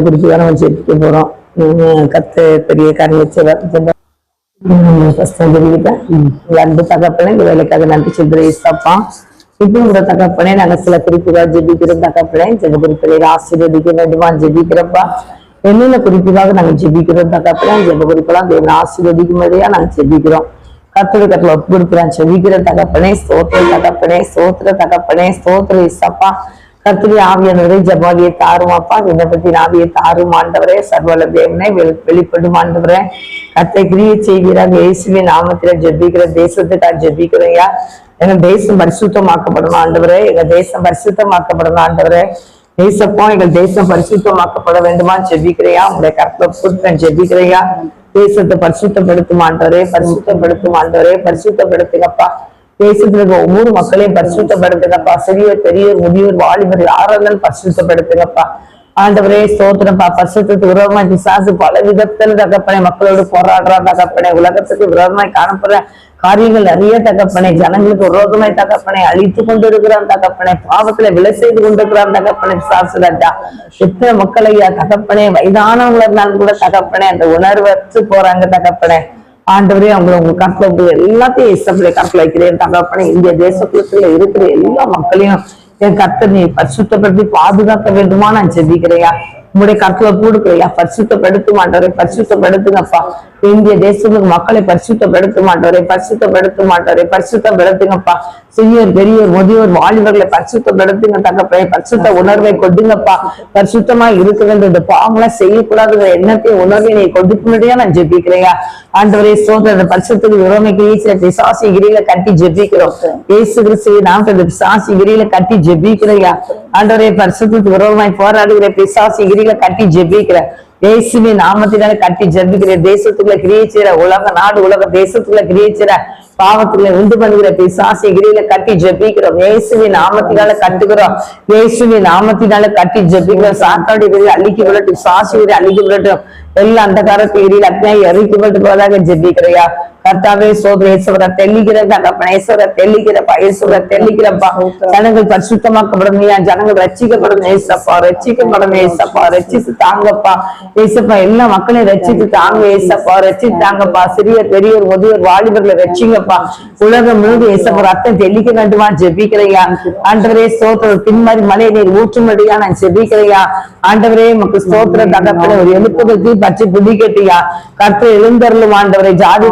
நம்ம ஜெபிக்க போறோம். உம் கத்து பெரிய அன்பு தகப்பனே இந்த வேலைக்காக நன்றி சொல்கிறேன் இசப்பா இப்போ உங்க தகப்பனே நாங்க சில குறிப்புகள் ஜெபிக்கிறோம் தகப்பனே. சில குறிப்புகளை ஆசீர்வதிக்க வேண்டுமா? ஜெபிக்கிறப்பா. என்னென்ன குறிப்புக்காக நாங்க ஜெபிக்கிறோம் தகப்பனே? ஜெப குறிப்பெல்லாம் தேவன் ஆசீர்வதிக்கும்படியா நாங்க ஜெபிக்கிறோம். கத்தோட கத்துல ஒப்பு கொடுக்குறேன் ஜெபிக்கிற தகப்பனே. ஸ்தோத்திர தகப்பனே. ஸ்தோத்திர தகப்பனே. ஸ்தோத்திர இசப்பா கத்திரி ஆவியானவரே ஜபாவியை தாருமாப்பா விண்ணப்பத்தின் ஆவியை தாரும் ஆண்டவரே சர்வல தேவனை வெளிப்படும் ஆண்டவரே. கத்தை கிரிய செய்கிறார் இயேசுவின் நாமத்தில ஜெபிக்கிற தேசத்துக்காக ஜெபிக்கிறையா எங்க தேசம் பரிசுத்தமாக்கப்படணும் ஆண்டவரே எங்க தேசம் பரிசுத்தமாக்கப்படணும் ஆண்டவரே. தேசப்போ எங்கள் தேசம் பரிசுத்தமாக்கப்பட வேண்டுமா? ஜெபிக்கிறையா உங்களுடைய கருத்துல கொடுத்தேன் ஜெபிக்கிறையா தேசத்தை பரிசுத்தப்படுத்தும் ஆண்டவரே பரிசுத்தப்படுத்தும் ஆண்டவரே பரிசுத்தப்படுத்துங்கப்பா. தேசத்துல இருக்க ஒவ்வொரு மக்களையும் பரிசுத்தப்படுத்துங்கப்பா. சிறியோர் பெரியோர் முதியோர் வாலிபர் யாரெல்லாம் பரிசுத்தப்படுத்துங்கப்பா. ஆண்டவரே ஸ்தோத்திரப்பா பரிசுத்தத்துக்கு விரோதமா பிசாசு பல விதத்தில் தகப்பனை மக்களோடு போராடுறா தகப்பனை. உலகத்துக்கு விரோதமாய் காணப்படுற காரியங்கள் நிறைய தகப்பனை. ஜனங்களுக்கு விரோதமாய் தகப்பனை அழித்து கொண்டிருக்கிறான் தகப்பனை. பாவத்துல விலை செய்து கொண்டிருக்கிறான் தகப்பனை பிசாசு எத்தனை மக்கள் ஐயா தகப்பனே வயதானவங்கள இருந்தாலும் கூட தகப்பனே அந்த உணர்வற்று போறாங்க தகப்பனே. ஆண்டவரே அவங்களை உங்க கருத்துல உங்க எல்லாத்தையும் இசப்பிலே கருத்துல வைக்கிறேன். தகப்பனே இந்திய தேசத்துல இருக்கிற எல்லா மக்களையும் என் கத்தை நீ பரிசுத்தப்படுத்தி பாதுகாக்க வேண்டுமா நான் ஜெபிக்கிறையா உங்களுடைய கருத்துல கொடுக்குறையா பரிசுத்தப்படுத்த மாட்டவரை பரிசுத்தப்படுத்துங்கப்பா. இந்திய தேசத்துக்கு மக்களை பரிசுத்தப்படுத்த மாட்டவரை பரிசுத்தப்படுத்த மாட்டவரை பரிசுத்தப்படுத்துங்கப்பா. சிறியோர் பெரியோர் முதியோர் வாலிபர்களை பரிசுத்தப்படுத்துங்க தகப்பனே பரிசுத்த உணர்வை கொடுங்கப்பா. பரிசுத்தமா இருக்க வேண்டும். இந்த பாவங்களை செய்யக்கூடாதுங்கிற எண்ணத்தை உணர்வை நீ கொடுக்கும்படியா நான் ஜெபிக்கிறையா. ஆண்டவரே சோதர பரிசுத்துக்கு உரோமைக்கு ஈசில பிசாசி கிரியில கட்டி ஜெபிக்கிறோம். ஏசு கிறிஸ்துவை நாம் இந்த பிசாசி கிரியில கட்டி ஜெபிக்கிறையா. ஆண்டவரே பரிசுத்துக்கு உரோமாய் போராடுகிற பிசாசி கிரியில கட்டி ஜெபிக்கிறேன். இயேசுவின் நாமத்தினால கட்டி ஜெபிக்கிற தேசத்துக்குள்ள கிரியை செய்யற உலக நாடு உலக தேசத்துக்குள்ள கிரியை செய்யற பாவத்துல உண்டு பண்ணுகிற பிசாசி கிரியில கட்டி ஜெபிக்கிறோம். இயேசுவின் நாமத்தினால கட்டுகிறோம். இயேசுவின் நாமத்தினால கட்டி ஜபிக்கிறோம். சாத்தாடி கிரியை அழிக்க விடட்டும் சாசி கிரியை அழிக்க விடட்டும். எல்லா அந்த காரத்தை எரியில் அக்னியாய் எரிக்கப்பட்டு போவதாக ஜெபிக்கிறையா கர்த்தாவே சோதர இயேசுவர தெல்லிக்கிற தகப்பன இயேசுவர தெல்லிக்கிறப்பா தெல்லிக்கிறப்பா ஜனங்கள் பரிசுத்தமாக்கப்படுமையா ஜனங்கள் ரட்சிக்கப்படணும் ஏசப்பா ரட்சிக்கப்படணும் ஏசப்பா ரட்சித்து தாங்கப்பா ஏசப்பா எல்லா மக்களையும் ரட்சித்து தாங்க ஏசப்பா ரட்சித்து தாங்கப்பா சிறிய பெரியவர் முதியோர் வாலிபர்களை ரட்சிங்கப்பா உலகம் முழுவதும் ஏசப்பா ரத்தம் தெளிக்க வேண்டுமா ஜெபிக்கிறையா ஆண்டவரே ஸ்தோத்திரம் பின்மாறி மலை நீர் ஊற்றும்படியா நான் ஜெபிக்கிறையா ஆண்டவரே உமக்கு ஸ்தோத்திர தகப்பன ஒரு எழுப்புதத்தை பற்றி பிடிக்கட்டியா கற்று எழுந்தருளும் ஆண்டவரை ஜாதி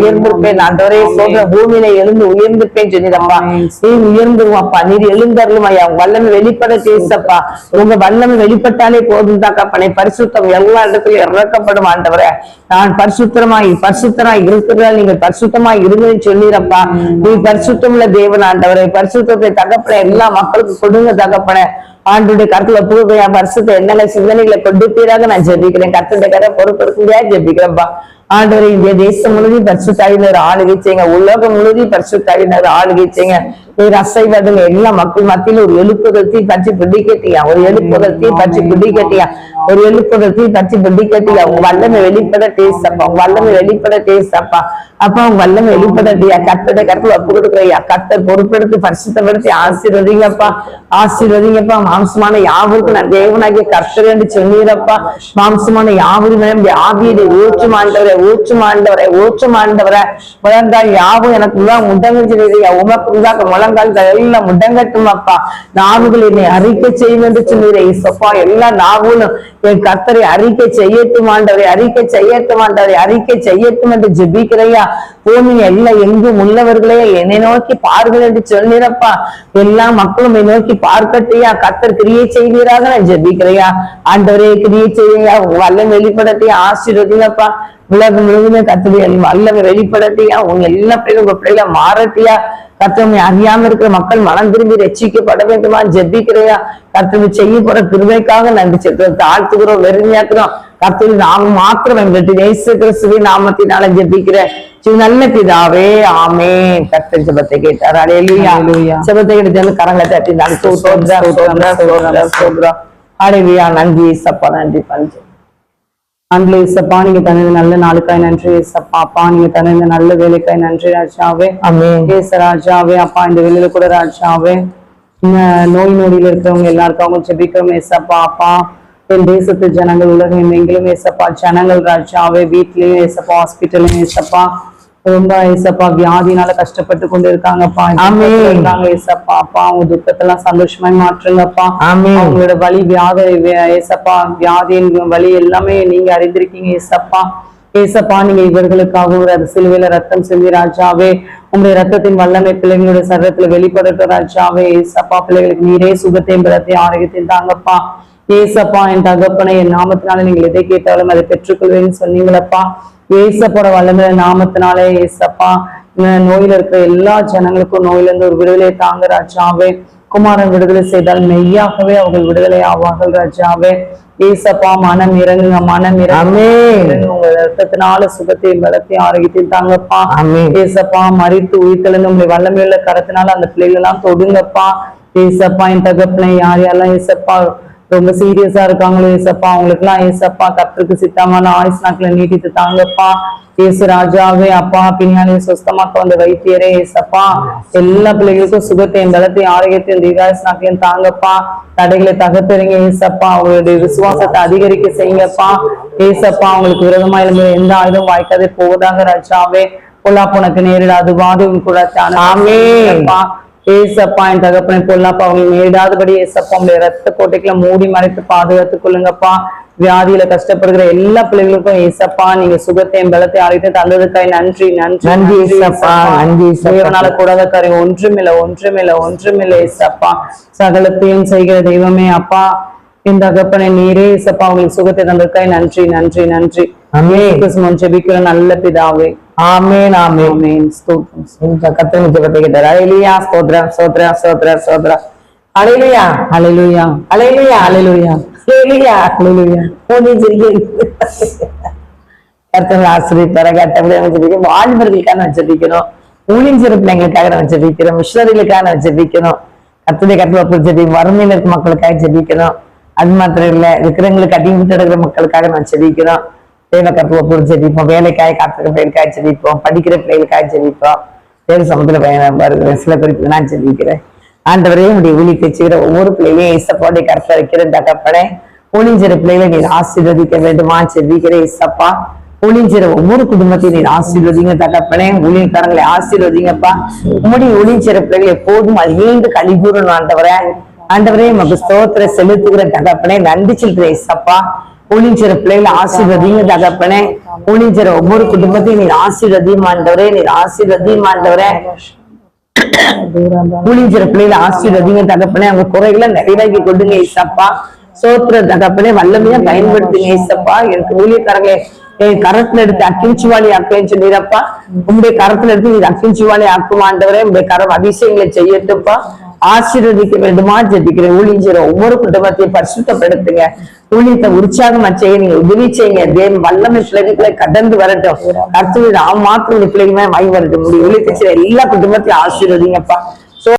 உயர்ந்திருப்பேன். ஆண்டவரே சோதர பூமியில எழுந்து உயர்ந்திருப்பேன் சொன்னீரப்பா. நீ உயர்ந்துருவாப்பா. நீர் எழுந்தருளும் ஐயா. வல்லமை வெளிப்பட பேசப்பா உங்க வல்லமை வெளிப்பட்டாலே போதும் தகப்பனை பரிசுத்தம் எல்லா இடத்துலயும் இறக்கப்படும் ஆண்டவரே. நான் பரிசுத்தமாய் பரிசுத்தராய் இருக்கிறதால் நீங்கள் பரிசுத்தமாய் இருங்கன்னு சொல்லிரப்பா நீ பரிசுத்தமுள்ள தேவன் ஆண்டவரை. பரிசுத்தத்தை தகப்பன எல்லா மக்களுக்கும் கொடுங்க தகப்பன. ஆண்டுடைய கருத்துல பூர்வையா வருஷத்தை என்னென்ன சிந்தனைகளை கொண்டு கொடுப்பீராக நான் ஜெபிக்கிறேன். கருத்துடைய பொறுப்பு பொறுப்பெடுக்க ஜெபிக்கிறேன்ப்பா ஆண்டவரை இந்த தேசம் முழுவதும் பரிசுத்தாவினர் ஆளுகை செய்யுங்க. உலகம் முழுவதும் பரிசுத்தாவினர் ஆளுகை செய்யுங்க. ஒரு அசைவதில் எல்லா மக்கள் மத்தியில ஒரு எழுப்புதத்தை பற்றி பிடிக்கட்டியா? ஒரு எழுப்புதத்தை பற்றி பிடிக்கட்டியா? ஒரு எழுப்புதத்தை பற்றி பிடிக்கட்டியா? உங்க வல்லமை வெளிப்பட டேஸ்டப்பா உங்க வல்லமை வெளிப்பட டேஸ்டப்பா அப்பா உங்க வல்லமை வெளிப்படட்டியா? கத்தட கருத்துல ஒப்பு கொடுக்குறையா? கத்தர் பொறுப்பெடுத்து பரிசுத்தப்படுத்தி ஆசீர்வதிங்கப்பா. ஆசீர்வதிங்கப்பா. மாம்சமான யாவருக்கும் நான் தேவனாகிய கர்த்தர் என்று சொன்னீரப்பா மாம்சமான யாவரும் ஆவியை ஊற்றும் ஆண்டவரை. ஊற்றும் ஆண்டவரை ஊற்றும் ஆண்டவரை முழங்கால் யாவும் எனக்கு தான் முடங்குகிறீரையா உமக்கு உண்டாக முழங்கால்கள் எல்லாம் முடங்கட்டும் அப்பா. நாவுகள் என்னை அறிக்கை செய்யும் என்று சொன்னீரே. இசப்பா எல்லா நாவுகளும் என் கத்தரை அறிக்கை செய்யட்டும் ஆண்டவரை அறிக்கை செய்யட்டும் ஆண்டவரை அறிக்கை செய்யட்டும் என்று ஜெபிக்கிறையா? பூமி எல்லாம் எங்கும் உள்ளவர்களே என்னை நோக்கி பாருங்கள் என்று சொல்லிறப்பா. எல்லா மக்களும் என்னை நோக்கி பார்க்கட்டையா? கத்தர் கிரியை செய்வீராக நான் ஜெபிக்கிறையா? ஆண்டவரே கிரியை செய்யா வல்லம் வெளிப்படத்தையா ஆசீர்வதிங்கப்பா. உலகம் முழுவதும் கத்துடைய வல்லமை வெளிப்படத்தையா உங்க எல்லா பிள்ளைகளும் உங்க பிள்ளைகளை மாறட்டியா? கத்தவங்க அறியாம இருக்கிற மக்கள் மனம் திரும்பி ரட்சிக்கப்பட வேண்டுமா? ஜெபிக்கிறையா? கத்தவை செய்ய போற கிருபைக்காக நன்றி செலுத்துறோம் தாழ்த்துக்கிறோம் வெறுமையாக்குறோம் கத்தவி நாம மாத்திரம் எங்களுக்கு நேசு கிறிஸ்துவின் நாமத்தினால ஜெபிக்கிறேன். நல்ல பிதாவே ஆமே கர்த்தர் ஜெபத்தை கேட்டார். அல்லேலூயா. ஜெபத்தை எடுத்து கரங்களை தட்டி நான் சோத்ரம் சோத்ரம் சோத்ரம் சோத்ரம் அலையிலுயா நன்றி சப்பா நன்றி பஞ்சு. அன்புல இசப்பா நீங்க தனது நல்ல நாளுக்காய் நன்றி இசப்பா அப்பா நீங்க தனது நல்ல வேலைக்காய் நன்றி ராஜாவே. ஏச ராஜாவே அப்பா இந்த வெளியில கூட ராஜாவே. நோய் நொடியில இருக்கிறவங்க எல்லாருக்கும் அவங்க ஜெபிக்கிறோம் ஏசப்பா அப்பா. என் தேசத்து ஜனங்கள் உலகம் எங்கிலும் ஏசப்பா ஜனங்கள் ராஜாவே. வீட்லயும் ஏசப்பா ஹாஸ்பிட்டலையும் ஏசப்பா. ரொம்ப ஏசப்பா வியாதினால கஷ்டப்பட்டு கொண்டு இருக்காங்கப்பா. இருக்காங்க ஏசப்பா. அப்பா அவங்க துக்கத்தெல்லாம் சந்தோஷமாய் மாற்றுங்கப்பா. அவங்களோட வலி வியாதி ஏசப்பா வியாதியின் வலி எல்லாமே நீங்க அறிந்திருக்கீங்க ஏசப்பா. ஏசப்பா நீங்க இவர்களுக்காகவும் ஒரு சிலுவையில ரத்தம் செஞ்சு ராஜாவே. உங்களுடைய ரத்தத்தின் வல்லமை பிள்ளைங்களுடைய சரீரத்துல வெளிப்படட்டும் ராஜாவே. ஏசப்பா பிள்ளைகளுக்கு நீரே சுகத்தையும் பலத்தையும் ஆரோக்கியத்தையும் தாங்கப்பா. ஏசப்பா என் தகப்பனை என் நாமத்தினால நீங்கள் எதை கேட்டாலும் அதை பெற்றுக்கொள்வேன்னு சொன்னீங்களப்பா. ஏசப்போட வல்லமை நாமத்தினாலே ஏசப்பா நோயில இருக்கிற எல்லா ஜனங்களுக்கும் நோயில இருந்து ஒரு விடுதலை தாங்க ராஜாவே குமாரன் விடுதலை செய்தால் மெய்யாகவே அவர்கள் விடுதலை ஆவார்கள் ராஜாவே ஏசப்பா மனம் இறங்குங்க மனம். இறங்குங்க. உங்க ரத்தத்தினால சுகத்தையும் பலத்தையும் ஆரோக்கியத்தையும் தாங்கப்பா. ஏசப்பா மறித்து உயிர்த்தெழுந்து உங்களுடைய வல்லமையுள்ள கரத்தினால அந்த பிள்ளைகள் எல்லாம் தொடுங்கப்பா ஏசப்பா என் தகப்பனை யார் யாரெல்லாம் ஏசப்பா ரொம்ப சீரியஸா இருக்காங்களோ ஏசப்பா. அவங்களுக்கு எல்லாம் ஏசப்பா கத்திற்கு சித்தமான ஆயுஸ் நாட்களை நீட்டித்து தாங்கப்பா. ஏசு ராஜாவே அப்பா பின்னாலே சுஸ்தமாக்க வந்த வைத்தியரே ஏசப்பா. எல்லா பிள்ளைகளுக்கும் சுகத்தையும் பலத்தையும் ஆரோக்கியத்தையும் தீர்காயுஸ் நாட்களையும் தாங்கப்பா. தடைகளை தகர்த்தறிங்க ஏசப்பா. அவங்களுடைய விசுவாசத்தை அதிகரிக்க செய்யுங்கப்பா. ஏசப்பா அவங்களுக்கு விரோதமா எழுந்த எந்த ஆயுதம் வாய்க்காதே போவதாக ராஜாவே. பொல்லாப்புனக்கு நேரிடாது. வாதுவும் கூட ஆமென். ஏசப்பா என் தகப்பனை பொல்லாப்பா அவங்க நேரிடாதபடி ஏசப்பா உங்களுடைய ரத்த கோட்டைக்குள்ள மூடி மறைத்து பாதுகாத்துக் கொள்ளுங்கப்பா. வியாதியில கஷ்டப்படுகிற எல்லா பிள்ளைகளுக்கும் ஏசப்பா நீங்க சுகத்தையும் பலத்தையும் அழைத்து தந்ததுக்காய் நன்றி நன்றி நன்றி ஏசப்பா, நன்றி. தேவனால கூடாத காரியம் ஒன்றுமில்ல ஒன்றுமில்ல ஒன்றுமில்ல ஏசப்பா. சகலத்தையும் செய்கிற தெய்வமே அப்பா. இந்த தகப்பனை நீரே ஏசப்பா உங்களுக்கு சுகத்தை தந்ததுக்காய் நன்றி நன்றி நன்றி. ஜெபிக்கிற நல்ல பிதாவே. ஆமென் ஆமென் ஆமென் ஸ்தோத்திரம் இந்த கத்திர ஜெபத்தை கேட்டார் அலையிலியா ஸ்தோத்ரம் ஸ்தோத்ரம் ஸ்தோத்ரம் ஸ்தோத்ரம் அலையிலியா ஹalleluya அலையிலியா ஹalleluya அலையிலியா ஹalleluya போனி கர்த்தர்கள் ஆசிரியர் கட்டப்படி வச்சிருக்கோம் வாலிபர்களுக்கான வச்சிருக்கணும் ஊழியர் பிள்ளைங்களுக்காக நம்ம ஜெபிக்கிறோம். மிஷனரிகளுக்காக நம்ம ஜெபிக்கணும் கத்துடைய கட்டளை ஜெபி வறுமையில இருக்க மக்களுக்காக ஜெபிக்கணும் அது மாத்திரம் இல்ல இருக்கிறவங்களுக்கு அடிவிட்டு இருக்கிற மக்களுக்காக நம்ம ஜெபிக்கிறோம். தேவ கருத்துல பொருள் ஜெபிப்போம் வேலைக்காக காத்துக்கிற பிள்ளைகளுக்காக ஜெபிப்போம். படிக்கிற பிள்ளைகளுக்காக ஜெபிப்போம். தேவ சமத்துல வருகிற சில குறிப்பு நான் ஜெபிக்கிறேன். ஆண்டவரே உடைய ஊழியத்தை செய்கிற ஒவ்வொரு பிள்ளைகளையும் இசப்பாடைய கருத்தை வைக்கிற தகப்படை ஊழியர் பிள்ளைகளை நீர் ஆசீர்வதிக்க வேண்டுமா? ஜெபிக்கிற இசப்பா ஒளிஞ்சிற ஒவ்வொரு குடும்பத்தையும் நீர் ஆசீர்வதிங்க தகப்பனே ஊழியக்காரங்களை ஆசீர்வதிங்கப்பா. உங்களுடைய ஒளிஞ்சிற பிள்ளைகள் எப்போதும் அதிகந்து கழிகூறணும் ஆண்டவரே. ஆண்டவரே நமக்கு ஸ்தோத்திர செலுத்துகிற தகப்பனே நன்றி செலுத்துற இசப்பா ஊழியர் பிள்ளைகளை ஆசீர்வதிங்க தகப்பனே. ஊழியர் ஒவ்வொரு குடும்பத்தையும் நீர் ஆசீர்வதியமாண்டவரே நீர் ஆசீர்வதியமாண்டவரே ஆண்டவரே. பிள்ளைகளை ஆசீர்வதிங்க தகப்பனே. அவங்க குறைகளை நிறைவாக்கி கொடுங்க ஏசப்பா. சோத்திர தகப்பனே வல்லமையா பயன்படுத்துங்க ஏசப்பா. எனக்கு ஊழியக்காரங்களே என் கரத்துல எடுத்து அக்கிஞ்சுவாளி ஆக்குவேன்னு சொல்லிடப்பா. உங்களுடைய கரத்துல எடுத்து நீ அக்கிஞ்சுவாளி ஆக்குமாண்டவரே உங்களுடைய கரம் அதிசயங்களை செய்யட்டுப்பா ஆசீர்வதிக்க வேண்டுமா? ஜெபிக்கிறேன் ஊழியர் ஒவ்வொரு குடும்பத்தையும் பரிசுத்தப்படுத்துங்க. ஊழியத்தை உற்சாகமா செய்ய நீங்க உதவி செய்யுங்க. தேவ வல்லமை பிள்ளைகளை கடந்து வரட்டும். கருத்து ஆ மாத்திரம் இந்த பிள்ளைங்க வாங்கி வரட்டும் முடியும் ஊழியத்தை எல்லா குடும்பத்தையும் ஆசீர்வதிங்கப்பா.